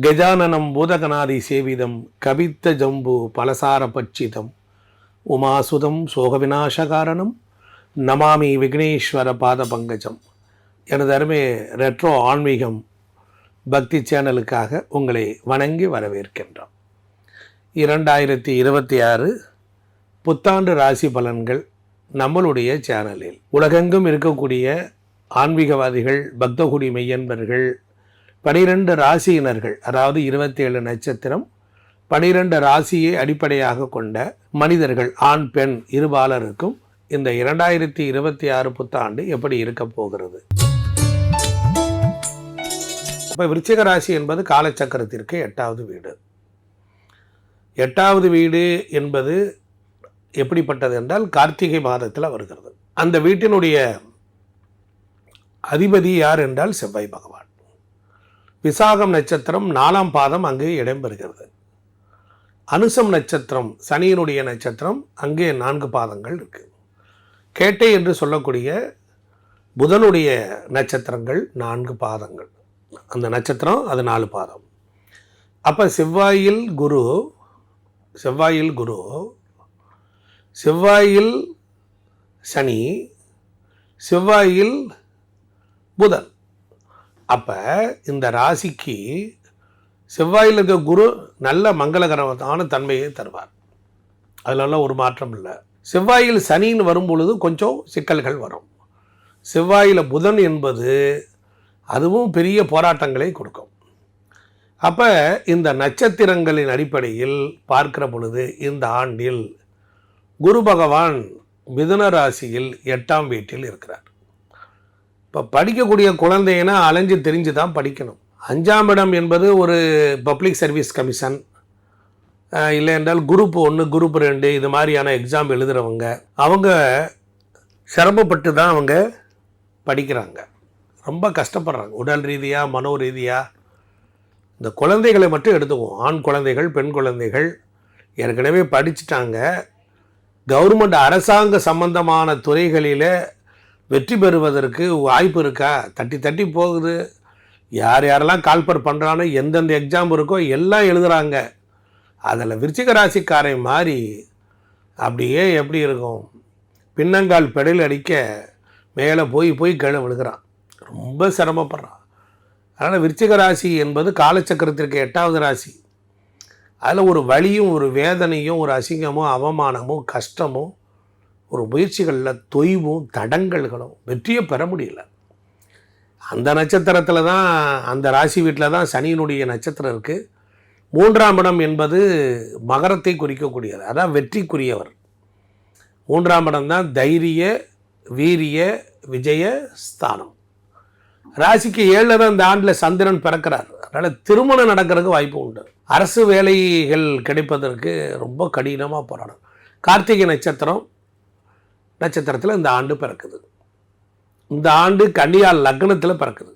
கஜானனம் பூதகநாதி சேவிதம் கவித்த ஜம்பு பலசார பட்சிதம். உமாசுதம் சோகவிநாசகாரணம் நமாமி விக்னேஸ்வர பாத பங்கஜம். எனது அருமை ரெட்ரோ ஆன்மீகம் பக்தி சேனலுக்காக உங்களை வணங்கி வரவேற்கின்றோம். இரண்டாயிரத்தி இருபத்தி ஆறு புத்தாண்டு ராசி பலன்கள் நம்மளுடைய சேனலில். உலகெங்கும் இருக்கக்கூடிய ஆன்மீகவாதிகள் பக்தகுடி மெய்யன்பர்கள் பனிரெண்டு ராசியினர்கள் அதாவது இருபத்தேழு நட்சத்திரம் பனிரெண்டு ராசியை அடிப்படையாக கொண்ட மனிதர்கள் ஆண் பெண் இருபாலருக்கும் இந்த இரண்டாயிரத்தி இருபத்தி ஆறு புத்தாண்டு எப்படி இருக்க போகிறது? இப்போ விருச்சிக ராசி என்பது காலச்சக்கரத்திற்கு எட்டாவது வீடு. எட்டாவது வீடு என்பது எப்படிப்பட்டது என்றால் கார்த்திகை மாதத்தில் வருகிறது. அந்த வீட்டினுடைய அதிபதி யார் என்றால் செவ்வாய் பகவான். விசாகம் நட்சத்திரம் நாலாம் பாதம் அங்கு இடம்பெறுகிறது. அனுசம் நட்சத்திரம் சனியினுடைய நட்சத்திரம் அங்கே நான்கு பாதங்கள் இருக்குது கேட்டை என்று சொல்லக்கூடிய புதனுடைய நட்சத்திரங்கள் நான்கு பாதங்கள். அந்த நட்சத்திரம் அது நாலு பாதம். அப்போ செவ்வாயில் குரு செவ்வாயில் குரு செவ்வாயில் சனி செவ்வாயில் புதன். அப்போ இந்த ராசிக்கு செவ்வாயில் இருக்க குரு நல்ல மங்களகரமான தன்மையை தருவார். அதிலெல்லாம் ஒரு மாற்றம் இல்லை. செவ்வாயில் சனின்னு வரும் பொழுது கொஞ்சம் சிக்கல்கள் வரும். செவ்வாயில் புதன் என்பது அதுவும் பெரிய போராட்டங்களை கொடுக்கும். அப்போ இந்த நட்சத்திரங்களின் அடிப்படையில் பார்க்கிற பொழுது இந்த ஆண்டில் குரு பகவான் மிதுன ராசியில் எட்டாம் வீட்டில் இருக்கிறார். இப்போ படிக்கக்கூடிய குழந்தைன்னா அலைஞ்சு தெரிஞ்சு தான் படிக்கணும். அஞ்சாம் இடம் என்பது ஒரு பப்ளிக் சர்வீஸ் கமிஷன் இல்லை என்றால் குரூப் ஒன்று குரூப் ரெண்டு இது மாதிரியான எக்ஸாம் எழுதுகிறவங்க அவங்க சிரமப்பட்டு தான் அவங்க படிக்கிறாங்க. ரொம்ப கஷ்டப்படுறாங்க. உடல் ரீதியாக மனோ ரீதியாக இந்த குழந்தைகளை மட்டும் எடுத்துக்குவோம். ஆண் குழந்தைகள் பெண் குழந்தைகள் ஏற்கனவே படிச்சிட்டாங்க. கவர்மெண்ட் அரசாங்க சம்பந்தமான துறைகளில் வெற்றி பெறுவதற்கு வாய்ப்பு இருக்கா? தட்டி தட்டி போகுது. யார் யாரெல்லாம் கால்பர் பண்ணுறானோ எந்தெந்த எக்ஸாம் இருக்கோ எல்லாம் எழுதுகிறாங்க அதில் விருச்சிக ராசிக்காரை மாதிரி அப்படியே எப்படி இருக்கும்? பின்னங்கால் பெடல் அடிக்க மேலே போய் போய் கீழே விழுகிறான். ரொம்ப சிரமப்படுறான். அதனால் விருச்சிக ராசி என்பது காலச்சக்கரத்திற்கு எட்டாவது ராசி. அதில் ஒரு வழியும் ஒரு வேதனையும் ஒரு அசிங்கமும் அவமானமும் கஷ்டமும் ஒரு முயற்சிகளில் தொய்வும் தடங்கல்களும் வெற்றியை பெற முடியல. அந்த நட்சத்திரத்தில் தான் அந்த ராசி வீட்டில் தான் சனியினுடைய நட்சத்திரம் இருக்குது மூன்றாம் இடம் என்பது மகரத்தை குறிக்கக்கூடியது. அதான் வெற்றிக்குரியவர். மூன்றாம் இடம் தான் தைரிய வீரிய விஜய ஸ்தானம். ராசிக்கு ஏழில் தான் இந்த ஆண்டில் சந்திரன் பிறக்கிறார். அதனால் திருமணம் நடக்கிறதுக்கு வாய்ப்பு உண்டு. அரசு வேலைகள் கிடைப்பதற்கு ரொம்ப கடினமாக போராடும். கார்த்திகை நட்சத்திரம் நட்சத்திரத்தில் இந்த ஆண்டு பிறக்குது. இந்த ஆண்டு கன்னியால் லக்னத்தில் பிறக்குது.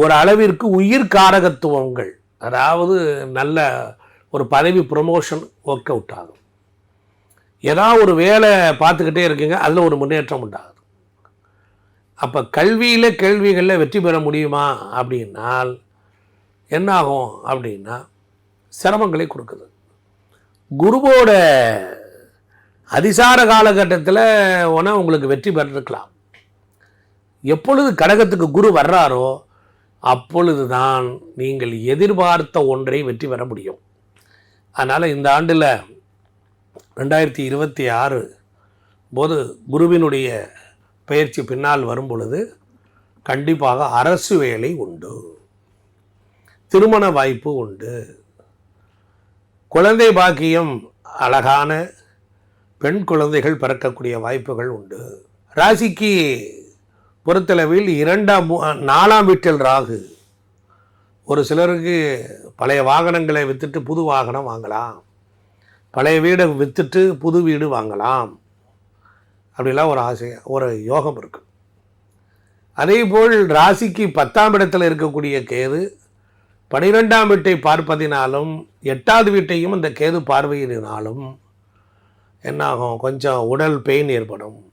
ஒரு அளவிற்கு உயிர் காரகத்துவங்கள் அதாவது நல்ல ஒரு பதவி ப்ரொமோஷன் ஒர்க் அவுட் ஆகும். ஏதாவது ஒரு வேலை பார்த்துக்கிட்டே இருக்கீங்க அதில் ஒரு முன்னேற்றம் உண்டாகுது. அப்போ கல்வியில் கேள்விகளில் வெற்றி பெற முடியுமா அப்படின்னால் என்ன ஆகும் அப்படின்னா சிரமங்களை கொடுக்குது. குருவோட அதிசார காலகட்டத்தில் ஒன்றா உங்களுக்கு வெற்றி பெற்றிருக்கலாம். எப்பொழுது கடகத்துக்கு குரு வர்றாரோ அப்பொழுது தான் நீங்கள் எதிர்பார்த்த ஒன்றை வெற்றி பெற முடியும். அதனால் இந்த ஆண்டில் ரெண்டாயிரத்தி இருபத்தி ஆறு போது குருவினுடைய பயிற்சி பின்னால் வரும் பொழுது கண்டிப்பாக அரசு வேலை உண்டு. திருமண வாய்ப்பு உண்டு. குழந்தை பாக்கியம் அழகான பெண் குழந்தைகள் பிறக்கக்கூடிய வாய்ப்புகள் உண்டு. ராசிக்கு பொறுத்தளவில் இரண்டாம் மூ- நாலாம் வீட்டில் ராகு. ஒரு சிலருக்கு பழைய வாகனங்களை விற்றுட்டு புது வாகனம் வாங்கலாம். பழைய வீடை விற்றுட்டு புது வீடு வாங்கலாம். அப்படிலாம் ஒரு ஆசை ஒரு யோகம் இருக்கு. அதே போல் ராசிக்கு பத்தாம் இடத்தில் இருக்கக்கூடிய கேது பனிரெண்டாம் வீட்டை பார்ப்பதினாலும் எட்டாவது வீட்டையும் இந்த கேது பார்வையினாலும் என்னாகும்? கொஞ்சம் உடல் பெயின் ஏற்படும்.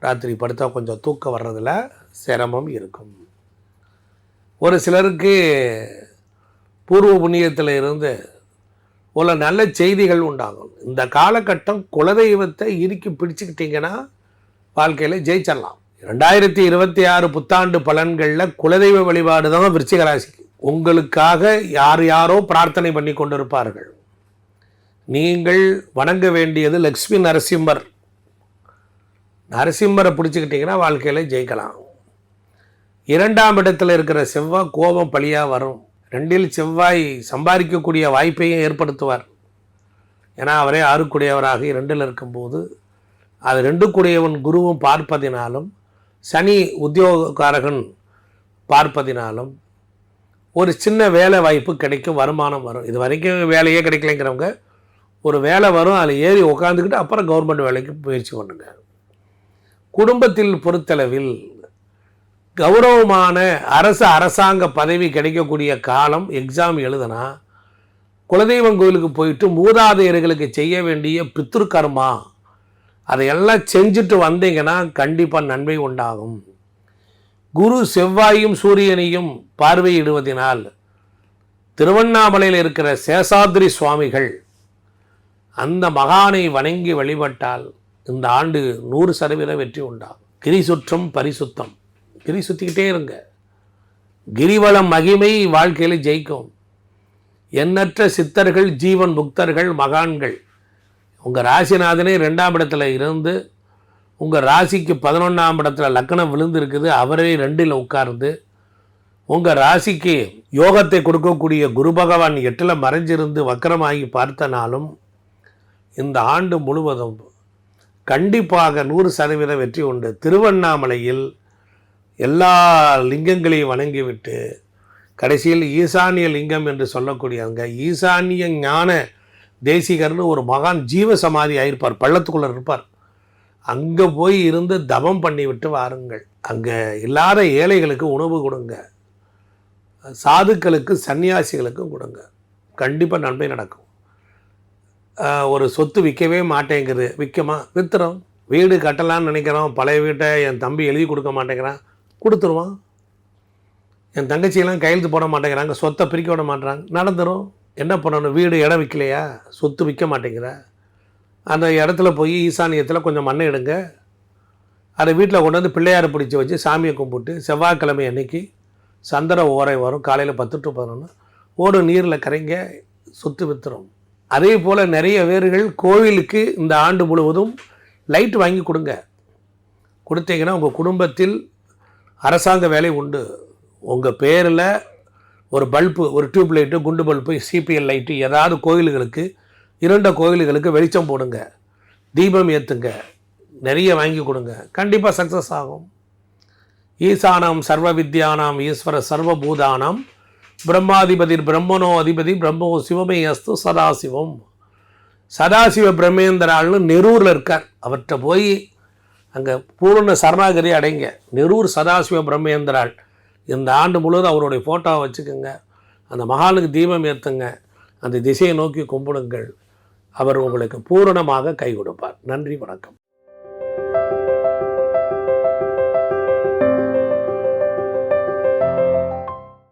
ராத்திரி படுத்தா கொஞ்சம் தூக்கம் வர்றதில் சிரமம் இருக்கும். ஒரு சிலருக்கு பூர்வ புண்ணியத்தில் இருந்து உள்ள நல்ல செய்திகள் உண்டாகும். இந்த காலகட்டம் குலதெய்வத்தை இறுக்கி பிடிச்சிக்கிட்டிங்கன்னா வாழ்க்கையில் ஜெயிச்சிடலாம். ரெண்டாயிரத்தி இருபத்தி ஆறு புத்தாண்டு பலன்களில் குலதெய்வ வழிபாடு தான் விருச்சிக ராசிக்கு. உங்களுக்காக யார் யாரோ பிரார்த்தனை பண்ணி கொண்டிருப்பார்கள் நீங்கள் வணங்க வேண்டியது லக்ஷ்மி நரசிம்மர். நரசிம்மரை பிடிச்சிக்கிட்டிங்கன்னா வாழ்க்கையில் ஜெயிக்கலாம். இரண்டாம் இடத்துல இருக்கிற செவ்வாய் கோபம் பழியாக வரும். ரெண்டில் செவ்வாய் சம்பாதிக்கக்கூடிய வாய்ப்பையும் ஏற்படுத்துவார். ஏன்னா அவரே ஆறுக்குடையவராக இரண்டில் இருக்கும்போது அது ரெண்டுக்குடையவன் குருவும் பார்ப்பதினாலும் சனி உத்தியோகக்காரகன் பார்ப்பதினாலும் ஒரு சின்ன வேலை வாய்ப்பு கிடைக்கும் வருமானம் வரும். இது வரைக்கும் வேலையே கிடைக்கலைங்கிறவங்க ஒரு வேலை வரும் அதில் ஏறி உட்காந்துக்கிட்டு அப்புறம் கவர்மெண்ட் வேலைக்கு முயற்சி பண்ணுங்க. குடும்பத்தில் பொறுத்தளவில் கௌரவமான அரசு அரசாங்க பதவி கிடைக்கக்கூடிய காலம் எக்ஸாம் எழுதுனா குலதெய்வம் கோயிலுக்கு போயிட்டு மூதாதையர்களுக்கு செய்ய வேண்டிய பித்ருக்கர்மா அதையெல்லாம் செஞ்சுட்டு வந்தீங்கன்னா கண்டிப்பாக நன்மை உண்டாகும். குரு செவ்வாயும் சூரியனையும் பார்வையிடுவதனால் திருவண்ணாமலையில் இருக்கிற சேஷாத்ரி சுவாமிகள் அந்த மகானை வணங்கி வழிபட்டால் இந்த ஆண்டு நூறு சதவீத வெற்றி உண்டாகும் கிரி சுற்றம் பரிசுத்தம். கிரி சுற்றிக்கிட்டே இருங்க. கிரிவலம் மகிமை வாழ்க்கையில் ஜெயிக்கும். எண்ணற்ற சித்தர்கள் ஜீவன் முக்தர்கள் மகான்கள். உங்கள் ராசிநாதனே ரெண்டாம் இடத்துல இருந்து உங்கள் ராசிக்கு பதினொன்றாம் இடத்துல லக்கணம் விழுந்து இருக்குது அவரே ரெண்டில் உட்கார்ந்து உங்கள் ராசிக்கு யோகத்தை கொடுக்கக்கூடிய குரு பகவான் எட்டில் மறைஞ்சிருந்து வக்கரமாகி பார்த்தனாலும் இந்த ஆண்டு முழுவதும் கண்டிப்பாக நூறு சதவீதம் வெற்றி உண்டு. திருவண்ணாமலையில் எல்லா லிங்கங்களையும் வணங்கிவிட்டு கடைசியில் ஈசானிய லிங்கம் என்று சொல்லக்கூடிய அங்கே ஈசானிய ஞான தேசிகர்னு ஒரு மகான் ஜீவ சமாதி ஆயிருப்பார். பள்ளத்துக்குள்ளே இருப்பார். அங்கே போய் இருந்து தவம் பண்ணிவிட்டு வாருங்கள். அங்கே இல்லாத ஏழைகளுக்கு உணவு கொடுங்க. சாதுக்களுக்கு சன்னியாசிகளுக்கும் கொடுங்க. கண்டிப்பாக நன்மை நடக்கும். ஒரு சொத்து விற்கவே மாட்டேங்குது. விற்கமா? விற்றுறோம் வீடு கட்டலான்னு நினைக்கிறோம். பழைய வீட்டை என் தம்பி எழுதி கொடுக்க மாட்டேங்கிறான். கொடுத்துருவான். என் தங்கச்சியெல்லாம் கையெழுத்து போட மாட்டேங்கிறாங்க. சொத்தை பிரிக்க விட மாட்டேறாங்க நடந்துடும் என்ன பண்ணணும்? வீடு இடம் விற்கலையா? சொத்து விற்க மாட்டேங்கிற. அந்த இடத்துல போய் ஈசானியத்தில் கொஞ்சம் மண்ணை எடுங்க. அதை வீட்டில் கொண்டு வந்து பிள்ளையாரை பிடிச்சி வச்சு சாமியை கும்பிட்டு செவ்வாய்க்கிழமை அன்னைக்கு சந்திர ஓரை வரும். காலையில் பத்து டு பதினொன்று ஓடு நீரில் கரைங்க. சொத்து வித்துரும். அதே போல் நிறைய பேர்கள் கோவிலுக்கு இந்த ஆண்டு முழுவதும் லைட் வாங்கி கொடுங்க. கொடுத்தீங்கன்னா உங்கள் குடும்பத்தில் அரசாங்க வேலை உண்டு. உங்கள் பேரில் ஒரு பல்பு ஒரு டியூப் லைட்டு குண்டு பல்பு சிபிஎல் லைட்டு ஏதாவது கோயில்களுக்கு இரண்ட கோயில்களுக்கு வெளிச்சம் போடுங்க. தீபம் ஏற்றுங்க நிறைய வாங்கி கொடுங்க. கண்டிப்பாக சக்ஸஸ் ஆகும். ஈசானாம் சர்வ வித்யானாம் ஈஸ்வர சர்வபூதானாம் பிரம்மாதிபதி பிரம்மனோ அதிபதி பிரம்மோ சிவமே அஸ்து சதாசிவம். சதாசிவ பிரம்மேந்திராள்னு நெரூரில் இருக்கார். அவர்கிட்ட போய் அங்கே பூர்ண சரணாகதி அடைங்க. நெரூர் சதாசிவ பிரம்மேந்திராள். இந்த ஆண்டு முழுவதும் அவருடைய ஃபோட்டோவை வச்சுக்கோங்க. அந்த மகானுக்கு தீபம் ஏற்றுங்க அந்த திசையை நோக்கி கும்பிடுங்கள். அவர் உங்களுக்கு பூரணமாக கை கொடுப்பார். நன்றி வணக்கம்.